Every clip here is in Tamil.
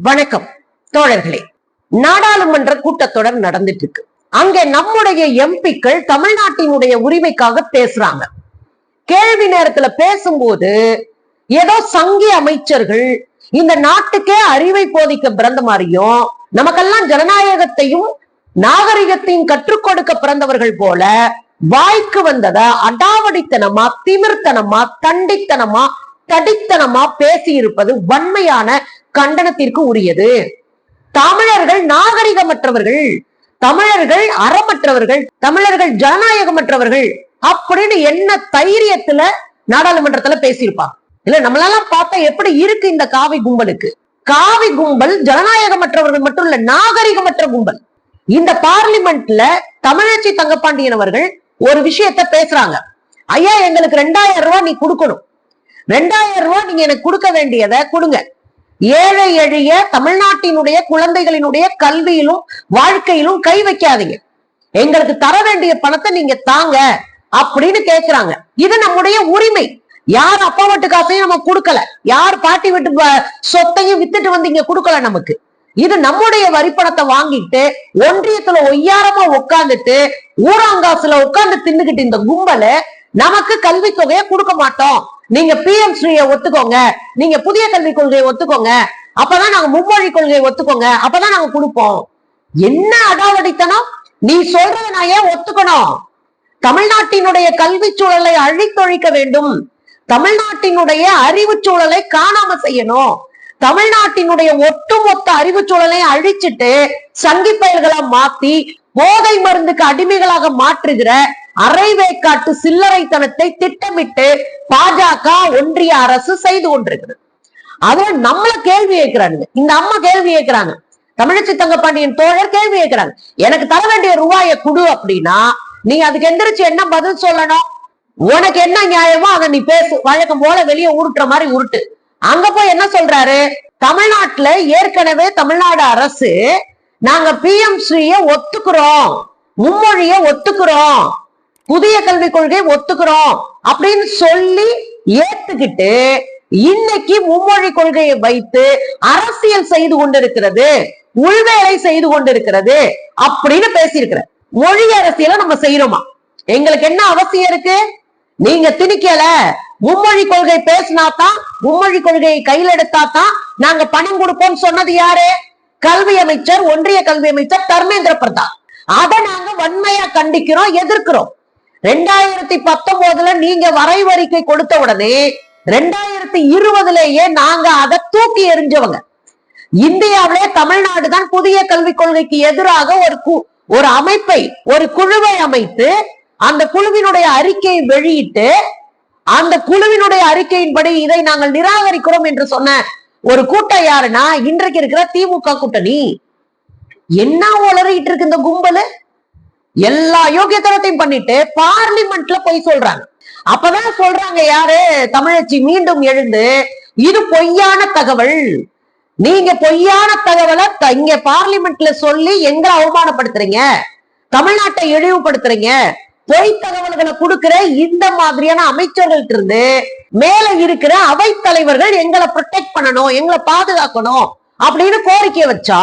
வணக்கம் தோழர்களே. நாடாளுமன்ற கூட்டத்தொடர் நடந்துட்டு இருக்கு அங்க நம்முடைய எம்பிக்கள் தமிழ்நாட்டினுடைய உரிமைக்காக பேசுறாங்க. கேள்வி நேரத்துல பேசும்போது ஏதோ சங்கி அமைச்சர்கள் இந்த நாட்டுக்கே அறிவை போதிக்க பிறந்த மாதிரியும் நமக்கெல்லாம் ஜனநாயகத்தையும் நாகரிகத்தையும் கற்றுக் கொடுக்க பிறந்தவர்கள் போல வாய்க்கு வந்தத அடாவடித்தனமா திமிர்த்தனமா தண்டித்தனமா தடித்தனமா பேசி இருப்பது வன்மையான கண்டனத்திற்கு உரியது. தமிழர்கள் நாகரிகமற்றவர்கள் தமிழர்கள் அறமற்றவர்கள் தமிழர்கள் ஜனநாயகமற்றவர்கள் அப்படின்னு என்ன தைரியத்துல நாடாளுமன்றத்துல பேசியிருப்பாங்க. இல்ல நம்மளெல்லாம் பார்த்தா எப்படி இருக்கு இந்த காவி கும்பலுக்கு? காவி கும்பல் ஜனநாயகமற்றவர்கள் மட்டும் இல்ல நாகரிகமற்ற கும்பல். இந்த பார்லிமெண்ட்ல தமிழச்சி தங்கப்பாண்டியன் அவர்கள் ஒரு விஷயத்த பேசுறாங்க. ஐயா எங்களுக்கு ரெண்டாயிரம் ரூபாய் நீ கொடுக்கணும். ரெண்டாயிரம் ரூபாய் நீங்க எனக்கு கொடுக்க வேண்டியதை கொடுங்க. ஏழை எளிய தமிழ்நாட்டினுடைய குழந்தைகளினுடைய கல்வியிலும் வாழ்க்கையிலும் கை வைக்காதீங்க. எங்களுக்கு தர வேண்டிய பணத்தை நீங்க தாங்க அப்படின்னு கேக்குறாங்க. இது நம்முடைய உரிமை. யார் அப்பா வீட்டு காசையும் நம்ம கொடுக்கல. யார் பாட்டி வீட்டு சொத்தையும் வித்துட்டு வந்து இங்க கொடுக்கல நமக்கு. இது நம்முடைய வரிப்பணத்தை வாங்கிட்டு ஒன்றியத்துல ஒய்யாரமா உட்காந்துட்டு ஊராங்காசுல உட்கார்ந்து தின்னுகிட்டு இந்த கும்பல நமக்கு கல்வித் தொகையை கொடுக்க மாட்டோம். நீங்க பிஎம் ஸ்ரீயை ஒத்துக்கோங்க. நீங்க புதிய கல்விக் கொள்கையை ஒத்துக்கோங்க. அப்பதான் நாங்க மும்மொழி கொள்கையை ஒத்துக்கோங்க. அப்பதான் நாங்க கொடுப்போம். என்ன அடாவடித்தனம்? நீ சொல்றத நான் ஏன் ஒத்துக்கணும்? தமிழ்நாட்டினுடைய கல்வி சூழலை அழித்தொழிக்க வேண்டும். தமிழ்நாட்டினுடைய அறிவு சூழலை காணாம செய்யணும். தமிழ்நாட்டினுடைய ஒட்டுமொத்த அறிவு சூழலை அழிச்சிட்டு சங்கி பயல்களா மாத்தி போதை மருந்துக்கு அடிமைகளாக மாற்றுகிற அரைவேக்காட்டு சில்லறைத்தனத்தை திட்டமிட்டு பாஜக ஒன்றிய அரசு செய்து கொண்டிருக்கிறது. அதுல நம்மள கேள்வி கேட்கிறாங்க இந்த அம்மா கேள்வி கேட்கிறாங்க தமிழச்சி தங்கப்பாண்டியன் தோழர் கேள்வி கேட்கிறாங்க எனக்கு தர வேண்டிய ரூபாயை குடு அப்படின்னா நீ அதுக்கு எந்திரிச்சு என்ன பதில் சொல்லணும்? உனக்கு என்ன நியாயமோ அதை நீ பேசு. வழக்கம் போல வெளியே உருட்டுற மாதிரி உருட்டு. அங்க போய் என்ன சொல்றாரு? தமிழ்நாட்டுல ஏற்கனவே தமிழ்நாடு அரசு நாங்க பிஎம் ஸ்ரீய ஒத்துக்கிறோம். மும்மொழிய ஒத்துக்கிறோம். புதிய கல்விக் கொள்கையை ஒத்துக்கிறோம் அப்படின்னு சொல்லி ஏத்துக்கிட்டு இன்னைக்கு மும்மொழி கொள்கையை வைத்து அரசியல் செய்து கொண்டிருக்கிறது உள்வேலை செய்து கொண்டிருக்கிறது அப்படின்னு பேசியிருக்கிற மொழி அரசியலை நம்ம செய்யறோமா? எங்களுக்கு என்ன அவசியம் இருக்கு? நீங்க திணிக்கல. மும்மொழி கொள்கை பேசினாதான் மும்மொழி கொள்கையை கையில் எடுத்தாதான் நாங்க பணம் கொடுப்போம் சொன்னது யாரு? கல்வி அமைச்சர் ஒன்றிய கல்வி அமைச்சர் தர்மேந்திர பிரதான். அதை நாங்க வன்மையா கண்டிக்கிறோம் எதிர்க்கிறோம். ரெண்டாயிரத்தி பத்தொன்பதுல நீங்க வரைவறிக்கை கொடுத்த உடனே ரெண்டாயிரத்தி இருபதுலேயே நாங்க அதை தூக்கி எறிஞ்சவங்க. இந்தியாவிலே தமிழ்நாடு தான் புதிய கல்விக் கொள்கைக்கு எதிராக ஒரு கு- ஒரு அமைப்பை ஒரு குழுவை அமைத்து அந்த குழுவினுடைய அறிக்கையை வெளியிட்டு அந்த குழுவினுடைய அறிக்கையின்படி இதை நாங்கள் நிராகரிக்கிறோம் என்று சொன்ன ஒரு கூட்டம் யாருன்னா இன்றைக்கு இருக்கிற திமுக கூட்டணி. என்ன உளறிட்டு இருக்கு இந்த கும்பலு? எல்லா யோகியத்தனத்தையும் பண்ணிட்டு பார்லிமெண்ட்ல போய் சொல்றாங்க. அப்பதான் சொல்றாங்க யாரு? தமிழச்சி மீண்டும் எழுந்து இது பொய்யான தகவல். நீங்க பொய்யான தகவலை இங்க பார்லிமெண்ட்ல சொல்லி எங்களை அவமானப்படுத்துறீங்க. தமிழ்நாட்டை இழிவுபடுத்துறீங்க. பொய் தகவல்களை கொடுக்கிற இந்த மாதிரியான அமைச்சர்கள்ட்ட இருந்து மேல இருக்கிற அவை தலைவர்கள் எங்களை ப்ரொடெக்ட் பண்ணணும் எங்களை பாதுகாக்கணும் அப்படின்னு கோரிக்கை வச்சா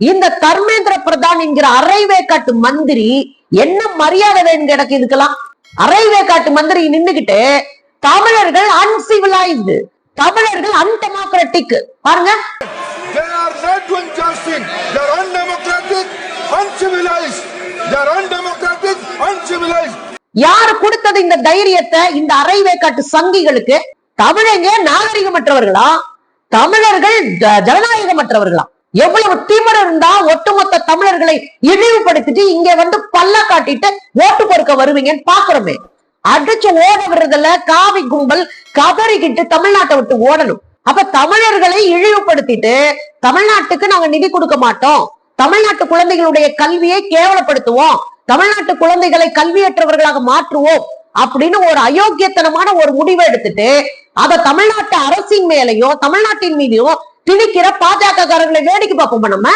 இந்த தர்மேந்திர பிரதான் என்கிற அரைவேக்காட்டு மந்திரி என்ன மரியாதை வேணும் கிடக்கு இதுக்கெல்லாம் அரைவேக்காட்டு மந்திரி நின்னுகிட்டு தமிழர்கள் அன்சிவிலைஸ்டு தமிழர்கள் அன்டெமோக்ராட்டிக் பாருங்க They are not doing justice. They are undemocratic, uncivilized. They are undemocratic, uncivilized. யாரு கொடுத்தது இந்த தைரியத்தை இந்த அரைவேக்காட்டு சங்கிகளுக்கு தமிழங்க நாகரிகமற்றவர்களா தமிழர்கள் ஜனநாயகமற்றவர்களா எவ்வளவு திமிர் இருந்தா ஒட்டுமொத்த தமிழர்களை இழிவுபடுத்திட்டு இங்க வந்து பல்ல காட்டிட்டு ஓட்டு பொறுக்க வருவீங்கன்னு பாக்குறோமே அடிச்சு ஓட விடுறதுல காவி கும்பல் கதறிக்கிட்டு தமிழ்நாட்டை விட்டு ஓடணும். அப்ப தமிழர்களை இழிவுபடுத்திட்டு தமிழ்நாட்டுக்கு நாங்க நிதி கொடுக்க மாட்டோம். தமிழ்நாட்டு குழந்தைகளுடைய கல்வியை கேவலப்படுத்துவோம். தமிழ்நாட்டு குழந்தைகளை கல்வியற்றவர்களாக மாற்றுவோம் அப்படின்னு ஒரு அயோக்கியத்தனமான ஒரு முடிவை எடுத்துட்டு அத தமிழ்நாட்டு அரசின் மேலையும் தமிழ்நாட்டின் மீதையும் திணிக்கிற பாஜக காரர்களை வேடிக்கை பார்ப்போமா நம்ம?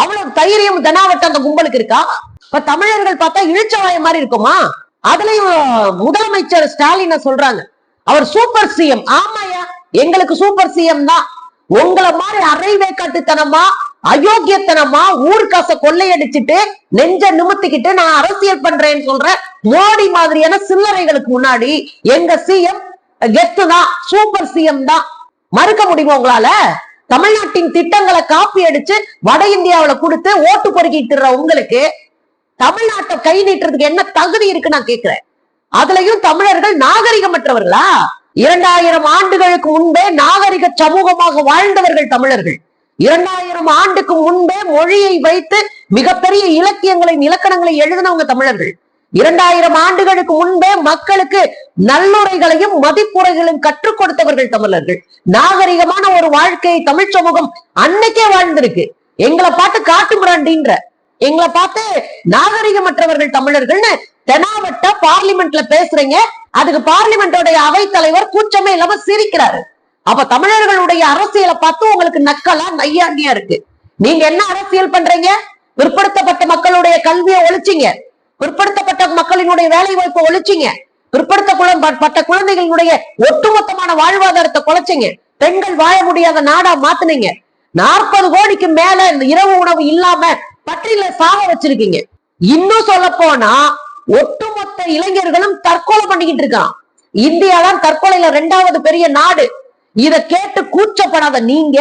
அவ்வளவு தைரியம் தனாவட்டம் அந்த கும்பலுக்கு இருக்கா? இப்ப தமிழர்கள் பார்த்தா இழிச்சவாய மாதிரி இருக்குமா? அதுலயும் முதலமைச்சர் ஸ்டாலின சொல்றாங்க. அவர் சூப்பர் சிஎம் ஆமாயா எங்களுக்கு சூப்பர் சிஎம் தான். உங்களை மாதிரி அரைவேக்காட்டுத்தனமா அயோக்கியத்தனமா ஊர்காச கொள்ளையடிச்சிட்டு நெஞ்ச நிமித்திக்கிட்டு நான் அரசியல் பண்றேன்னு சொல்ற மோடி மாதிரியான சில்லறைகளுக்கு முன்னாடி எங்க சிஎம் கெத்து தான் சூப்பர் சிஎம் தான். மறுக்க முடியுமா உங்களால? தமிழ்நாட்டின் திட்டங்களை காப்பி அடிச்சு வட இந்தியாவுல கொடுத்து ஓட்டு பொறுக்கிட்டு உங்களுக்கு தமிழ்நாட்டை கை நீட்டுறதுக்கு என்ன தகுதி இருக்கு நான் கேக்குறேன். அதுலயும் தமிழர்கள் நாகரிகமற்றவர்களா? இரண்டாயிரம் ஆண்டுகளுக்கு முன்பே நாகரிக சமூகமாக வாழ்ந்தவர்கள் தமிழர்கள். இரண்டாயிரம் ஆண்டுக்கு முன்பே மொழியை வைத்து மிகப்பெரிய இலக்கியங்களை இலக்கணங்களை எழுதினவங்க தமிழர்கள். இரண்டாயிரம் ஆண்டுகளுக்கு முன்பே மக்களுக்கு நல்லுறைகளையும் மதிப்புரைகளையும் கற்றுக் கொடுத்தவர்கள் தமிழர்கள். நாகரிகமான ஒரு வாழ்க்கையை தமிழ் சமூகம் அன்னைக்கே வாழ்ந்திருக்கு. எங்களை பார்த்து காட்டு முராண்டின்ற எங்களை பார்த்து நாகரிகமற்றவர்கள் தமிழர்கள்னு தெனாவட்ட பார்லிமெண்ட்ல பேசுறீங்க. அதுக்கு பார்லிமெண்டோடைய அவைத்தலைவர் கூச்சமே இல்லாம சிரிக்கிறாரு. அப்ப தமிழர்களுடைய அரசியலை பார்த்து உங்களுக்கு நக்கலா நையாண்டியா இருக்கு. நீங்க என்ன அரசியல் பண்றீங்க? பிற்படுத்தப்பட்ட மக்களுடைய கல்வியை ஒழிச்சிங்க. பிற்படுத்தப்பட்ட மக்களினுடைய வேலை வாய்ப்பை ஒழிச்சீங்க. பிற்படுத்தப்பட்ட குழந்தைகளுடைய ஒட்டுமொத்தமான வாழ்வாதாரத்தை குலைச்சிங்க. பெண்கள் வாழ முடியாத நாடா மாத்துனீங்க. நாற்பது கோடிக்கு மேல இந்த இரவு உணவு இல்லாம பட்டியல சாக வச்சிருக்கீங்க. இன்னும் சொல்ல போனா ஒட்டுமொத்த இளைஞர்களும் தற்கொலை பண்ணிக்கிட்டு இருக்கான். இந்தியா தான் தற்கொலையில ரெண்டாவது பெரிய நாடு. இத கேட்டு கூச்சப்படாத நீங்க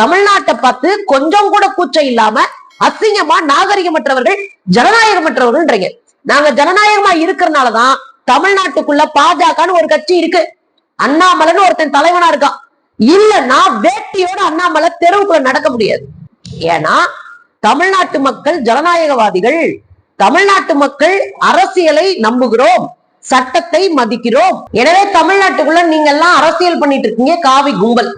தமிழ்நாட்டை பார்த்து கொஞ்சம் கூட கூச்சம் இல்லாம அசிங்கமா நாகரிகமற்றவர்கள் ஜனநாயகமற்றவர்கள்ன்றீங்க. நாங்க ஜனநாயகமா இருக்கிறனாலதான் தமிழ்நாட்டுக்குள்ள பாஜகன்னு ஒரு கட்சி இருக்கு. அண்ணாமலைன்னு ஒருத்தன் தலைவனா இருக்கான். இல்லைன்னா வேட்டியோட அண்ணாமலை தெருவுக்குள்ள நடக்க முடியாது. ஏன்னா தமிழ்நாட்டு மக்கள் ஜனநாயகவாதிகள் தமிழ்நாட்டு மக்கள் அரசியலை நம்புகிறோம் சட்டத்தை மதிக்கிறோம். எனவே தமிழ்நாட்டுக்குள்ள நீங்க எல்லாம் அரசியல் பண்ணிட்டு இருக்கீங்க காவி கும்பல்.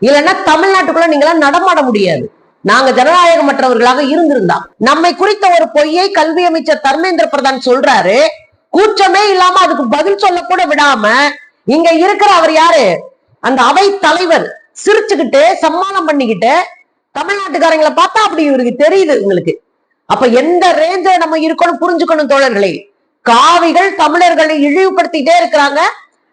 இல்லைன்னா தமிழ்நாட்டுக்குள்ள நீங்க எல்லாம் நடமாட முடியாது. நாங்க ஜனநாயகமற்றவர்களாக இருந்திருந்தா நம்மை குறித்த ஒரு பொய்யை கல்வி அமைச்சர் தர்மேந்திர பிரதான் சொல்றாரு. கூச்சமே இல்லாம அதுக்கு பதில் சொல்ல கூட விடாம இங்க இருக்கிற அவர் யாரு? அந்த அவை தலைவர். சிரிச்சுக்கிட்டு சம்மானம் பண்ணிக்கிட்டு தமிழ்நாட்டுக்காரங்களை பார்த்தா அப்படி இவருக்கு தெரியுது உங்களுக்கு. அப்ப எந்த ரேஞ்சில நம்ம இருக்கணும் புரிஞ்சுக்கணும் தோழர்களே? காவிகள் தமிழர்களை இழிவுபடுத்திட்டே இருக்கிறாங்க.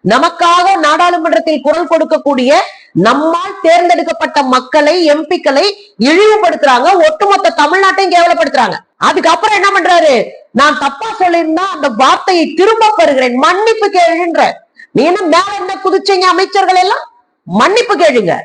நமக்காக நாடாளுமன்றத்தில் குரல் கொடுக்கக்கூடிய நம்மால் தேர்ந்தெடுக்கப்பட்ட மக்களை எம்பிக்களை இழிவுபடுத்துறாங்க. ஒட்டுமொத்த தமிழ்நாட்டையும் கேவலப்படுத்துறாங்க. அதுக்கப்புறம் என்ன பண்றாரு? நான் தப்பா சொல்லியிருந்தா அந்த வார்த்தையை திரும்ப பெறுகிறேன். மன்னிப்பு கேளுன்ற. நீ மேல என்ன குதிச்சீங்க அமைச்சர்கள் எல்லாம்? மன்னிப்பு கேளுங்க.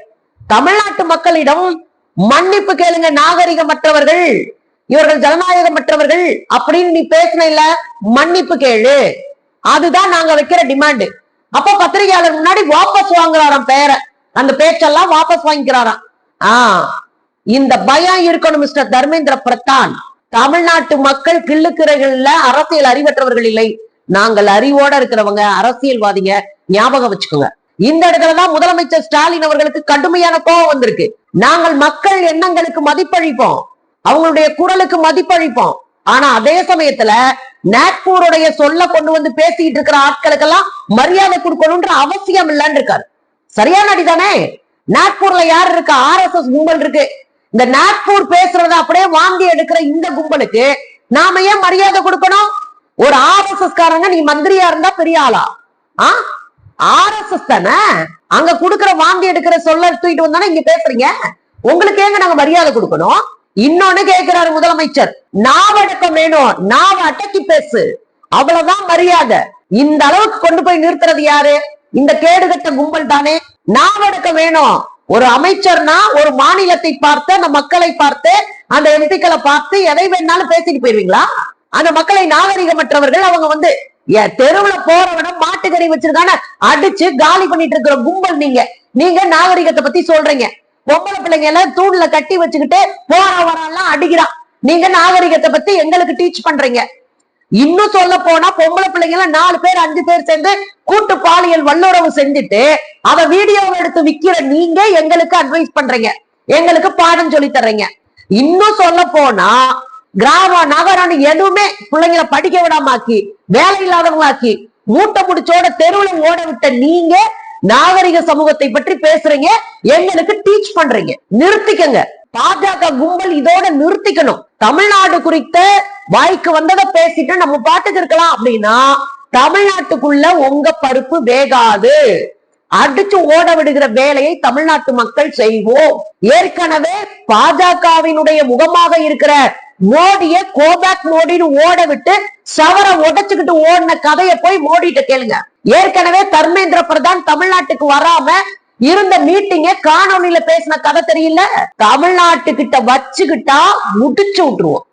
தமிழ்நாட்டு மக்களிடம் மன்னிப்பு கேளுங்க நாகரிகமற்றவர்கள். இவர்கள் ஜனநாயகமற்றவர்கள். அப்படின்னு நீ பேசின இல்ல மன்னிப்பு கேளு. அதுதான் நாங்க வைக்கிற டிமாண்ட். அப்ப பத்திரிகையாளர் முன்னாடி வாபஸ் வாங்குறாராம் பேரை. அந்த பேச்செல்லாம் வாபஸ் வாங்கிக்கிறாராம். ஆஹ் இந்த பயம் இருக்கணும் மிஸ்டர் தர்மேந்திர பிரதான். தமிழ்நாட்டு மக்கள் கிள்ளுக்கிறைகள்ல அரசியல் அறிவற்றவர்கள் இல்லை. நாங்கள் அறிவோட இருக்கிறவங்க அரசியல்வாதிங்க ஞாபகம் வச்சுக்கோங்க. இந்த இடத்துலதான் முதலமைச்சர் ஸ்டாலின் அவர்களுக்கு கடுமையான கோபம் வந்திருக்கு. நாங்கள் மக்கள் எண்ணங்களுக்கு மதிப்பளிப்போம். அவங்களுடைய குரலுக்கு மதிப்பளிப்போம். ஆனா அதே சமயத்துல நாக்பூருடைய சொல்ல கொண்டு வந்து பேசிட்டு இருக்கிற ஆட்களுக்கெல்லாம் மரியாதை கொடுக்கணும்ன்ற அவசியம் இல்லைன்னு இருக்காரு. சரியான அடிதானே? நாக்பூர்ல யார் இருக்கு? ஆர் எஸ் எஸ் கும்பல் இருக்கு. இந்த நாக்பூர் பேசுறத அப்படியே வாந்தி எடுக்கிற இந்த கும்பலுக்கு நாம ஏன் மரியாதை கொடுக்கணும்? ஒரு ஆர் எஸ் எஸ் காரங்க நீ மந்திரியா இருந்தா பெரிய ஆளா? ஆ? ஆர் எஸ் எஸ் தானே? அங்க குடுக்கிற வாந்தி எடுக்கிற சொல்ல தூக்கிட்டு வந்தானே இங்க பேசுறீங்க? உங்களுக்கு ஏங்க நாங்க மரியாதை கொடுக்கணும்? இன்னொன்னு கேட்கிறாரு முதலமைச்சர். நாவடக்கம் வேணும். நாவ அடக்கி பேசு. அவ்வளவுதான் மரியாதை. இந்த அளவுக்கு கொண்டு போய் நிறுத்துறது யாரு? இந்த கேடுகட்ட கும்பல் தானே? நாவடக்கம் வேணும். ஒரு அமைச்சர்னா ஒரு மாநிலத்தை பார்த்து அந்த மக்களை பார்த்து அந்த எம்பிக்களை பார்த்து எதை வேணாலும் பேசிட்டு போயிருவீங்களா? அந்த மக்களை நாகரிகமற்றவர்கள் அவங்க வந்து தெருவுல போறவன மாட்டுக்கறி வச்சிருக்கான அடிச்சு காலி பண்ணிட்டு இருக்கிற கும்பல் நீங்க. நீங்க நாகரிகத்தை பத்தி சொல்றீங்க. பொம்பளை பிள்ளைங்க எல்லாம் தூண்ல கட்டி வச்சுக்கிட்டு போற வரலாம் அடிக்கிறான் நீங்க நாகரிகத்தை பத்தி எங்களுக்கு டீச் பண்றீங்க. இன்னும் சொல்ல போனா பொம்பளை பிள்ளைங்க எல்லாம் நாலு பேர் அஞ்சு பேர் சேர்ந்து கூட்டு பாலியல் வல்லுறவு செஞ்சுட்டு அத வீடியோவை எடுத்து விக்கிற நீங்க எங்களுக்கு அட்வைஸ் பண்றீங்க. எங்களுக்கு பாடம் சொல்லி தர்றீங்க. இன்னும் சொல்ல போனா கிராமம் நகரம் எதுவுமே பிள்ளைங்களை படிக்க விடாமாக்கி வேலை இல்லாதவங்களாக்கி மூட்டை முடிச்சோட தெருவில் ஓட விட்ட நீங்க நாகரிக சமூகத்தை பற்றி பேசுறீங்க. எங்களுக்கு டீச் பண்றீங்க. நிறுத்திக்கங்க. பாஜக கும்பல் இதோட நிறுத்திக்கணும். தமிழ்நாடு குறித்த வாய்க்கு வந்ததை பேசிட்டு நம்ம பாட்டுக்கு இருக்கலாம். அப்படின்னா தமிழ்நாட்டுக்குள்ள உங்க பருப்பு வேகாது. அடிச்சு ஓட விடுகிற வேலையை தமிழ்நாட்டு மக்கள் செய்வோம். ஏற்கனவே பாஜகவினுடைய முகமாக இருக்கிற மோடிய கோபேக் மோடின்னு ஓட விட்டு சவர உடைச்சுக்கிட்டு ஓடின கதையை போய் மோடிட்ட கேளுங்க. ஏற்கனவே தர்மேந்திர பிரதான் தமிழ்நாட்டுக்கு வராம இருந்த மீட்டிங்க காணொலியில பேசின கதை தெரியல? தமிழ்நாட்டு கிட்ட வச்சுக்கிட்டா முடிச்சு விட்டுருவோம்.